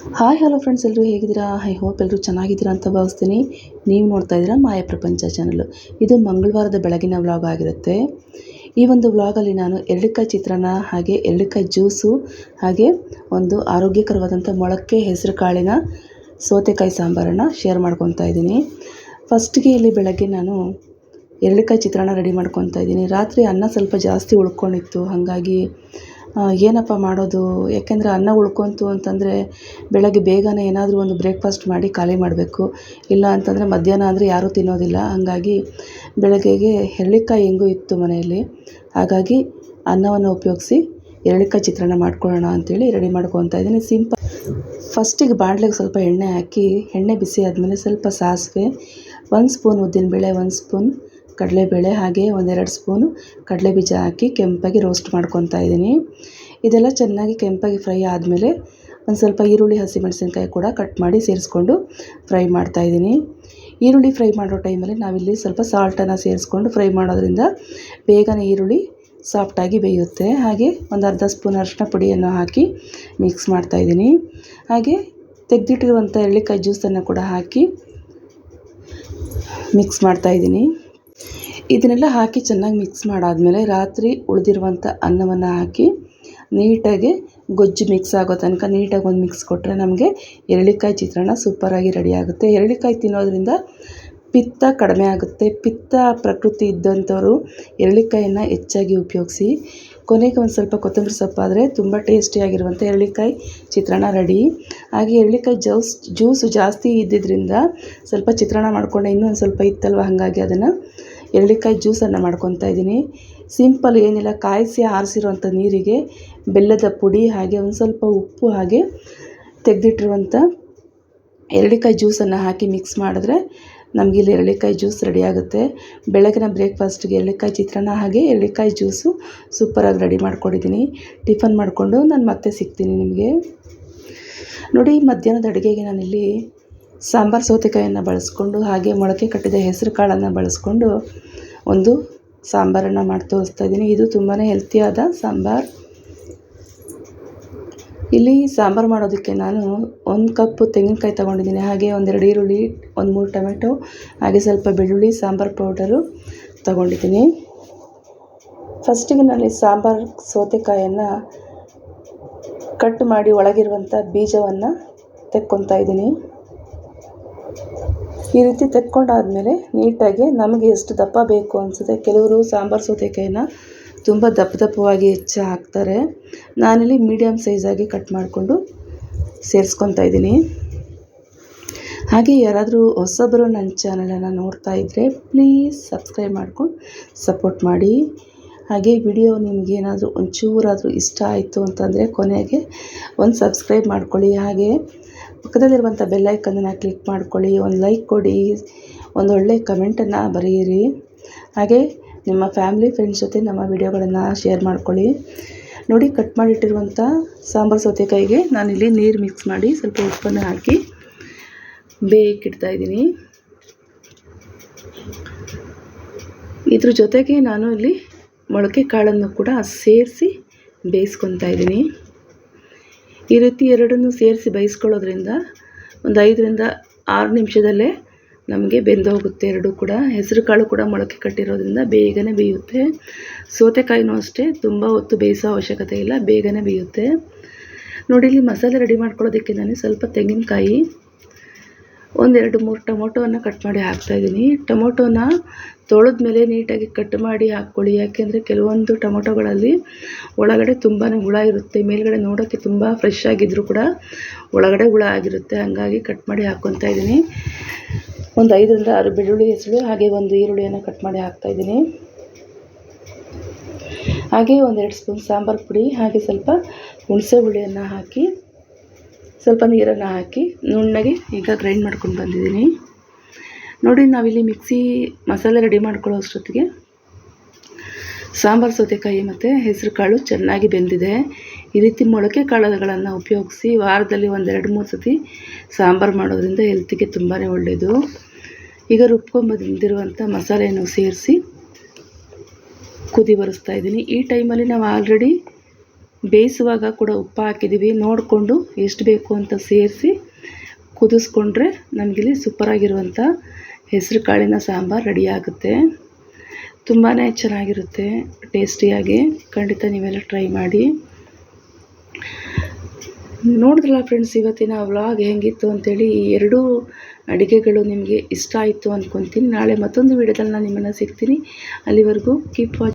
Hi hello friends ಎಲ್ಲರೂ ಹೇಗಿದ್ದೀರಾ? I hope ಎಲ್ಲರೂ ಚೆನ್ನಾಗಿದ್ದೀರಾ ಅಂತ ಭಾವಿಸ್ತೀನಿ. ನೀವು ನೋಡ್ತಾ ಇದ್ದೀರಾ ಮಾಯ ಪ್ರಪಂಚ ಚಾನಲ್ ಇದು ಮಂಗಳವಾರದ ಬೆಳಗಿನ ವ್ಲಾಗ್ ಆಗಿರುತ್ತೆ. ಈ ಒಂದು ವ್ಲಾಗಲ್ಲಿ ನಾನು ಎರಡಕ್ಕಾಯಿ ಚಿತ್ರಾನ್ನ, ಹಾಗೆ ಎರಡಕ್ಕಾಯಿ ಜ್ಯೂಸು ಹಾಗೆ ಒಂದು ಆರೋಗ್ಯಕರವಾದಂಥ ಮೊಳಕೆ ಹೆಸರು ಕಾಳಿನ ಸೌತೆಕಾಯಿ ಸಾಂಬಾರನ್ನು ಶೇರ್ ಮಾಡ್ಕೊತಾ ಇದ್ದೀನಿ. ಫಸ್ಟಿಗೆ ಇಲ್ಲಿ ಬೆಳಗ್ಗೆ ನಾನು ಎರಡಕ್ಕಾಯಿ ಚಿತ್ರಾನ್ನ ರೆಡಿ ಮಾಡ್ಕೊತಾ ಇದ್ದೀನಿ. ರಾತ್ರಿ ಅನ್ನ ಸ್ವಲ್ಪ ಜಾಸ್ತಿ ಉಳ್ಕೊಂಡಿತ್ತು, ಹಾಗಾಗಿ ಏನಪ್ಪ ಮಾಡೋದು? ಯಾಕೆಂದರೆ ಅನ್ನ ಉಳ್ಕೊಳ್ತು ಅಂತಂದರೆ ಬೆಳಗ್ಗೆ ಬೇಗನೆ ಏನಾದರೂ ಒಂದು ಬ್ರೇಕ್ಫಾಸ್ಟ್ ಮಾಡಿ ಖಾಲಿ ಮಾಡಬೇಕು. ಇಲ್ಲ ಅಂತಂದರೆ ಮಧ್ಯಾಹ್ನ ಅಂದರೆ ಯಾರೂ ತಿನ್ನೋದಿಲ್ಲ. ಹಾಗಾಗಿ ಬೆಳಗ್ಗೆಗೆ ಎರಳಿಕಾಯಿ ಹೆಂಗೂ ಇತ್ತು ಮನೆಯಲ್ಲಿ. ಹಾಗಾಗಿ ಅನ್ನವನ್ನು ಉಪಯೋಗಿಸಿ ಎರಳಿಕಾಯಿ ಚಿತ್ರಾನ್ನ ಮಾಡ್ಕೊಳ್ಳೋಣ ಅಂತೇಳಿ ರೆಡಿ ಮಾಡ್ಕೊತಾ ಇದ್ದೀನಿ. ಸಿಂಪಲ್ ಫಸ್ಟಿಗೆ ಬಾಣಲೆಗೆ ಸ್ವಲ್ಪ ಎಣ್ಣೆ ಹಾಕಿ, ಎಣ್ಣೆ ಬಿಸಿ ಆದಮೇಲೆ ಸ್ವಲ್ಪ ಸಾಸಿವೆ ಒಂದು ಸ್ಪೂನ್ ಉದ್ದಿನಬೇಳೆ ಒಂದು ಸ್ಪೂನ್ ಕಡಲೆಬೇಳೆ ಹಾಗೆ ಒಂದೆರಡು ಸ್ಪೂನು ಕಡಲೆ ಬೀಜ ಹಾಕಿ ಕೆಂಪಾಗಿ ರೋಸ್ಟ್ ಮಾಡ್ಕೊತಾ ಇದ್ದೀನಿ. ಇದೆಲ್ಲ ಚೆನ್ನಾಗಿ ಕೆಂಪಾಗಿ ಫ್ರೈ ಆದಮೇಲೆ ಒಂದು ಸ್ವಲ್ಪ ಈರುಳ್ಳಿ, ಹಸಿಮೆಣಸಿನ್ಕಾಯಿ ಕೂಡ ಕಟ್ ಮಾಡಿ ಸೇರಿಸ್ಕೊಂಡು ಫ್ರೈ ಮಾಡ್ತಾಯಿದ್ದೀನಿ ಈರುಳ್ಳಿ ಫ್ರೈ ಮಾಡೋ ಟೈಮಲ್ಲಿ ನಾವಿಲ್ಲಿ ಸ್ವಲ್ಪ ಸಾಲ್ಟನ್ನು ಸೇರಿಸ್ಕೊಂಡು ಫ್ರೈ ಮಾಡೋದ್ರಿಂದ ಬೇಗನೆ ಈರುಳ್ಳಿ ಸಾಫ್ಟಾಗಿ ಬೇಯುತ್ತೆ. ಹಾಗೆ ಒಂದು ಅರ್ಧ ಸ್ಪೂನ್ ಅರಿಶಿನ ಪುಡಿಯನ್ನು ಹಾಕಿ ಮಿಕ್ಸ್ ಮಾಡ್ತಾಯಿದ್ದೀನಿ ಹಾಗೆ ತೆಗೆದಿಟ್ಟಿರುವಂಥ ಎಳ್ಳಿಕಾಯಿ ಜ್ಯೂಸನ್ನು ಕೂಡ ಹಾಕಿ ಮಿಕ್ಸ್ ಮಾಡ್ತಾಯಿದ್ದೀನಿ ಇದನ್ನೆಲ್ಲ ಹಾಕಿ ಚೆನ್ನಾಗಿ ಮಿಕ್ಸ್ ಮಾಡಾದಮೇಲೆ ರಾತ್ರಿ ಉಳಿದಿರುವಂಥ ಅನ್ನವನ್ನು ಹಾಕಿ ನೀಟಾಗಿ ಗೊಜ್ಜು ಮಿಕ್ಸ್ ಆಗೋ ತನಕ ನೀಟಾಗಿ ಒಂದು ಮಿಕ್ಸ್ ಕೊಟ್ಟರೆ ನಮಗೆ ಎರಳಿಕಾಯಿ ಚಿತ್ರಾನ್ನ ಸೂಪರಾಗಿ ರೆಡಿ ಆಗುತ್ತೆ. ಎರಳಿಕಾಯಿ ತಿನ್ನೋದ್ರಿಂದ ಪಿತ್ತ ಕಡಿಮೆ ಆಗುತ್ತೆ. ಪಿತ್ತ ಪ್ರಕೃತಿ ಇದ್ದಂಥವರು ಎರಳಿಕಾಯನ್ನು ಹೆಚ್ಚಾಗಿ ಉಪಯೋಗಿಸಿ, ಕೊನೆಗೆ ಒಂದು ಸ್ವಲ್ಪ ಕೊತ್ತಂಬರಿ ಸೊಪ್ಪಾದರೆ ತುಂಬ ಟೇಸ್ಟಿಯಾಗಿರುವಂಥ ಎರಳಿಕಾಯಿ ಚಿತ್ರಾನ್ನ ರೆಡಿ ಹಾಗೆ ಎರಳಿಕಾಯಿ ಜ್ಯೂಸ್ ಜ್ಯೂಸು ಜಾಸ್ತಿ ಇದ್ದಿದ್ದರಿಂದ ಸ್ವಲ್ಪ ಚಿತ್ರಾನ್ನ ಮಾಡಿಕೊಂಡೆ, ಇನ್ನೂ ಒಂದು ಸ್ವಲ್ಪ ಇತ್ತಲ್ವ, ಹಾಗಾಗಿ ಅದನ್ನು ಎರಳಿಕಾಯಿ ಜ್ಯೂಸನ್ನು ಮಾಡ್ಕೊತಾ ಇದ್ದೀನಿ. ಸಿಂಪಲ್ ಏನಿಲ್ಲ, ಕಾಯಿಸಿ ಆರಿಸಿರುವಂಥ ನೀರಿಗೆ ಬೆಲ್ಲದ ಪುಡಿ ಹಾಗೆ ಒಂದು ಸ್ವಲ್ಪ ಉಪ್ಪು ಹಾಗೆ ತೆಗೆದಿಟ್ಟಿರುವಂಥ ಎರಳಿಕಾಯಿ ಜ್ಯೂಸನ್ನು ಹಾಕಿ ಮಿಕ್ಸ್ ಮಾಡಿದ್ರೆ ನಮಗಿಲ್ಲಿ ಎರಳಿಕಾಯಿ ಜ್ಯೂಸ್ ರೆಡಿ ಆಗುತ್ತೆ. ಬೆಳಗಿನ ಬ್ರೇಕ್ಫಾಸ್ಟ್ಗೆ ಎರಳಿಕಾಯಿ ಚಿತ್ರಾನ್ನ ಹಾಗೆ ಎರಳಿಕಾಯಿ ಜ್ಯೂಸು ಸೂಪರಾಗಿ ರೆಡಿ ಮಾಡ್ಕೊಂಡಿದ್ದೀನಿ. ಟಿಫನ್ ಮಾಡಿಕೊಂಡು ನಾನು ಮತ್ತೆ ಸಿಗ್ತೀನಿ ನಿಮಗೆ. ನೋಡಿ ಮಧ್ಯಾಹ್ನದ ಅಡುಗೆಗೆ ನಾನಿಲ್ಲಿ ಸಾಂಬಾರು ಸೌತೆಕಾಯನ್ನು ಬಳಸ್ಕೊಂಡು ಹಾಗೆ ಮೊಳಕೆ ಕಟ್ಟಿದ ಹೆಸರು ಕಾಳನ್ನು ಬಳಸ್ಕೊಂಡು ಒಂದು ಸಾಂಬಾರನ್ನು ಮಾಡಿ ತೋರಿಸ್ತಾ ಇದ್ದೀನಿ. ಇದು ತುಂಬಾ ಹೆಲ್ತಿಯಾದ ಸಾಂಬಾರು. ಇಲ್ಲಿ ಸಾಂಬಾರು ಮಾಡೋದಕ್ಕೆ ನಾನು ಒಂದು ಕಪ್ ತೆಂಗಿನಕಾಯಿ ತೊಗೊಂಡಿದ್ದೀನಿ. ಹಾಗೆ ಒಂದೆರಡು ಈರುಳ್ಳಿ, ಒಂದು ಮೂರು ಟೊಮೆಟೊ, ಹಾಗೆ ಸ್ವಲ್ಪ ಬೆಳ್ಳುಳ್ಳಿ, ಸಾಂಬಾರು ಪೌಡರು ತೊಗೊಂಡಿದ್ದೀನಿ. ಫಸ್ಟಿಗೆ ನಾನು ಸಾಂಬಾರು ಸೌತೆಕಾಯನ್ನು ಕಟ್ ಮಾಡಿ ಒಳಗಿರುವಂಥ ಬೀಜವನ್ನು ತೆಕ್ಕೊತಾ ಇದ್ದೀನಿ. ಈ ರೀತಿ ತೆಕ್ಕೊಂಡಾದಮೇಲೆ ನೀಟಾಗಿ ನಮಗೆ ಎಷ್ಟು ದಪ್ಪ ಬೇಕು ಅನಿಸುತ್ತೆ. ಕೆಲವರು ಸಾಂಬಾರು ಸೌತೆಕಾಯಿನ ತುಂಬ ದಪ್ಪ ದಪ್ಪವಾಗಿ ಹೆಚ್ಚು ಹಾಕ್ತಾರೆ. ನಾನಿಲ್ಲಿ ಮೀಡಿಯಮ್ ಸೈಜಾಗಿ ಕಟ್ ಮಾಡಿಕೊಂಡು ಸೇರಿಸ್ಕೊತಾ ಇದ್ದೀನಿ. ಹಾಗೆ ಯಾರಾದರೂ ಹೊಸಬರು ನನ್ನ ಚಾನಲನ್ನು ನೋಡ್ತಾ ಇದ್ದರೆ ಪ್ಲೀಸ್ ಸಬ್ಸ್ಕ್ರೈಬ್ ಮಾಡ್ಕೊಂಡು ಸಪೋರ್ಟ್ ಮಾಡಿ. ಹಾಗೆ ವಿಡಿಯೋ ನಿಮಗೇನಾದರೂ ಒಂಚೂರಾದರೂ ಇಷ್ಟ ಆಯಿತು ಅಂತಂದರೆ ಕೊನೆಗೆ ಒಂದು ಸಬ್ಸ್ಕ್ರೈಬ್ ಮಾಡ್ಕೊಳ್ಳಿ. ಹಾಗೆ ಪಕ್ಕದಲ್ಲಿರುವಂಥ ಬೆಲ್ಲೈಕನ್ನನ್ನು ಕ್ಲಿಕ್ ಮಾಡ್ಕೊಳ್ಳಿ, ಒಂದು ಲೈಕ್ ಕೊಡಿ, ಒಂದು ಒಳ್ಳೆ ಕಮೆಂಟನ್ನು ಬರೆಯಿರಿ. ಹಾಗೆ ನಿಮ್ಮ ಫ್ಯಾಮಿಲಿ ಫ್ರೆಂಡ್ಸ್ ಜೊತೆ ನಮ್ಮ ವಿಡಿಯೋಗಳನ್ನು ಶೇರ್ ಮಾಡ್ಕೊಳ್ಳಿ. ನೋಡಿ ಕಟ್ ಮಾಡಿಟ್ಟಿರುವಂಥ ಸಾಂಬಾರು ಸೌತೆಕಾಯಿಗೆ ನಾನಿಲ್ಲಿ ನೀರು ಮಿಕ್ಸ್ ಮಾಡಿ ಸ್ವಲ್ಪ ಉಪ್ಪನ್ನು ಹಾಕಿ ಬೇಯಕ್ಕಿಡ್ತಾ ಇದ್ದೀನಿ. ಇದ್ರ ಜೊತೆಗೆ ನಾನು ಇಲ್ಲಿ ಮೊಳಕೆ ಕಾಳನ್ನು ಕೂಡ ಸೇರಿಸಿ ಬೇಯಿಸ್ಕೊತಾ ಇದ್ದೀನಿ. ಈ ರೀತಿ ಎರಡನ್ನೂ ಸೇರಿಸಿ ಬೇಯಿಸ್ಕೊಳ್ಳೋದ್ರಿಂದ ಒಂದು ಐದರಿಂದ ಆರು ನಿಮಿಷದಲ್ಲೇ ನಮಗೆ ಬೆಂದೋಗುತ್ತೆ ಎರಡೂ ಕೂಡ. ಹೆಸರು ಕಾಳು ಕೂಡ ಮೊಳಕೆ ಕಟ್ಟಿರೋದ್ರಿಂದ ಬೇಗನೆ ಬೇಯುತ್ತೆ. ಸೌತೆಕಾಯಿನೂ ಅಷ್ಟೇ, ತುಂಬ ಹೊತ್ತು ಬೇಯಿಸೋ ಅವಶ್ಯಕತೆ ಇಲ್ಲ, ಬೇಗನೆ ಬೇಯುತ್ತೆ. ನೋಡಿ, ಇಲ್ಲಿ ಮಸಾಲೆ ರೆಡಿ ಮಾಡ್ಕೊಳ್ಳೋದಕ್ಕೆ ನಾನು ಸ್ವಲ್ಪ ತೆಂಗಿನಕಾಯಿ ಒಂದೆರಡು ಮೂರು ಟೊಮೊಟೊವನ್ನು ಕಟ್ ಮಾಡಿ ಹಾಕ್ತಾಯಿದ್ದೀನಿ ಟೊಮೊಟೊನ ತೊಳೆದ ಮೇಲೆ ನೀಟಾಗಿ ಕಟ್ ಮಾಡಿ ಹಾಕ್ಕೊಳ್ಳಿ. ಯಾಕೆಂದರೆ ಕೆಲವೊಂದು ಟೊಮೊಟೊಗಳಲ್ಲಿ ಒಳಗಡೆ ತುಂಬಾ ಹುಳ ಇರುತ್ತೆ. ಮೇಲ್ಗಡೆ ನೋಡೋಕ್ಕೆ ತುಂಬ ಫ್ರೆಶ್ ಆಗಿದ್ದರೂ ಕೂಡ ಒಳಗಡೆ ಹುಳ ಆಗಿರುತ್ತೆ. ಹಾಗಾಗಿ ಕಟ್ ಮಾಡಿ ಹಾಕ್ಕೊತಾ ಇದ್ದೀನಿ. ಒಂದು ಐದರಿಂದ ಆರು ಬೆಳ್ಳುಳ್ಳಿ ಹೆಸರು, ಹಾಗೆ ಒಂದು ಈರುಳ್ಳಿಯನ್ನು ಕಟ್ ಮಾಡಿ ಹಾಕ್ತಾಯಿದ್ದೀನಿ ಹಾಗೆ ಒಂದೆರಡು ಸ್ಪೂನ್ ಸಾಂಬಾರು ಪುಡಿ, ಹಾಗೆ ಸ್ವಲ್ಪ ಹುಣಸೆ ಹುಳಿಯನ್ನು ಹಾಕಿ ಸ್ವಲ್ಪ ನೀರನ್ನು ಹಾಕಿ ನುಣ್ಣಗೆ ಈಗ ಗ್ರೈಂಡ್ ಮಾಡ್ಕೊಂಡು ಬಂದಿದ್ದೀನಿ. ನೋಡಿ, ನಾವಿಲ್ಲಿ ಮಿಕ್ಸಿ ಮಸಾಲೆ ರೆಡಿ ಮಾಡ್ಕೊಳ್ಳೋ ಅಷ್ಟೊತ್ತಿಗೆ. ಸಾಂಬಾರು, ಸೌತೆಕಾಯಿ ಮತ್ತು ಹೆಸರು ಕಾಳು ಚೆನ್ನಾಗಿ ಬೆಂದಿದೆ. ಈ ರೀತಿ ಮೊಳಕೆ ಕಾಳುಗಳನ್ನು ಉಪಯೋಗಿಸಿ ವಾರದಲ್ಲಿ ಒಂದೆರಡು, ಮೂರು ಸತಿ ಸಾಂಬಾರು ಮಾಡೋದ್ರಿಂದ ಹೆಲ್ತಿಗೆ ತುಂಬಾ ಒಳ್ಳೆಯದು ಈಗ ರುಬ್ಕೊಂಬಂದಿರುವಂಥ ಮಸಾಲೆಯನ್ನು ಸೇರಿಸಿ ಕುದಿ ಬರಿಸ್ತಾ ಇದ್ದೀನಿ. ಈ ಟೈಮಲ್ಲಿ ನಾವು ಆಲ್ರೆಡಿ ಬೇಯಿಸುವಾಗ ಕೂಡ ಉಪ್ಪು ಹಾಕಿದ್ದೀವಿ. ನೋಡಿಕೊಂಡು ಎಷ್ಟು ಬೇಕು ಅಂತ ಸೇರಿಸಿ ಕುದಿಸ್ಕೊಂಡ್ರೆ ನಮಗಿಲ್ಲಿ ಸೂಪರಾಗಿರುವಂಥ ಹೆಸರು ಕಾಳಿನ ಸಾಂಬಾರು ರೆಡಿ ಆಗುತ್ತೆ. ತುಂಬಾ ಚೆನ್ನಾಗಿರುತ್ತೆ, ಟೇಸ್ಟಿಯಾಗಿ. ಖಂಡಿತ ನೀವೆಲ್ಲ ಟ್ರೈ ಮಾಡಿ. ನೋಡಿದ್ರಲ್ಲ ಫ್ರೆಂಡ್ಸ್, ಇವತ್ತಿನ ವ್ಲಾಗ್ ಹೆಂಗಿತ್ತು ಅಂತೇಳಿ ಈ ಎರಡೂ ಅಡುಗೆಗಳು ನಿಮಗೆ ಇಷ್ಟ ಆಯಿತು ಅಂದ್ಕೊತೀನಿ ನಾಳೆ ಮತ್ತೊಂದು ವಿಡಿಯೋದಲ್ಲಿ ನಾನು ನಿಮ್ಮನ್ನು ಸಿಗ್ತೀನಿ. ಅಲ್ಲಿವರೆಗೂ ಕೀಪ್ ವಾಚ್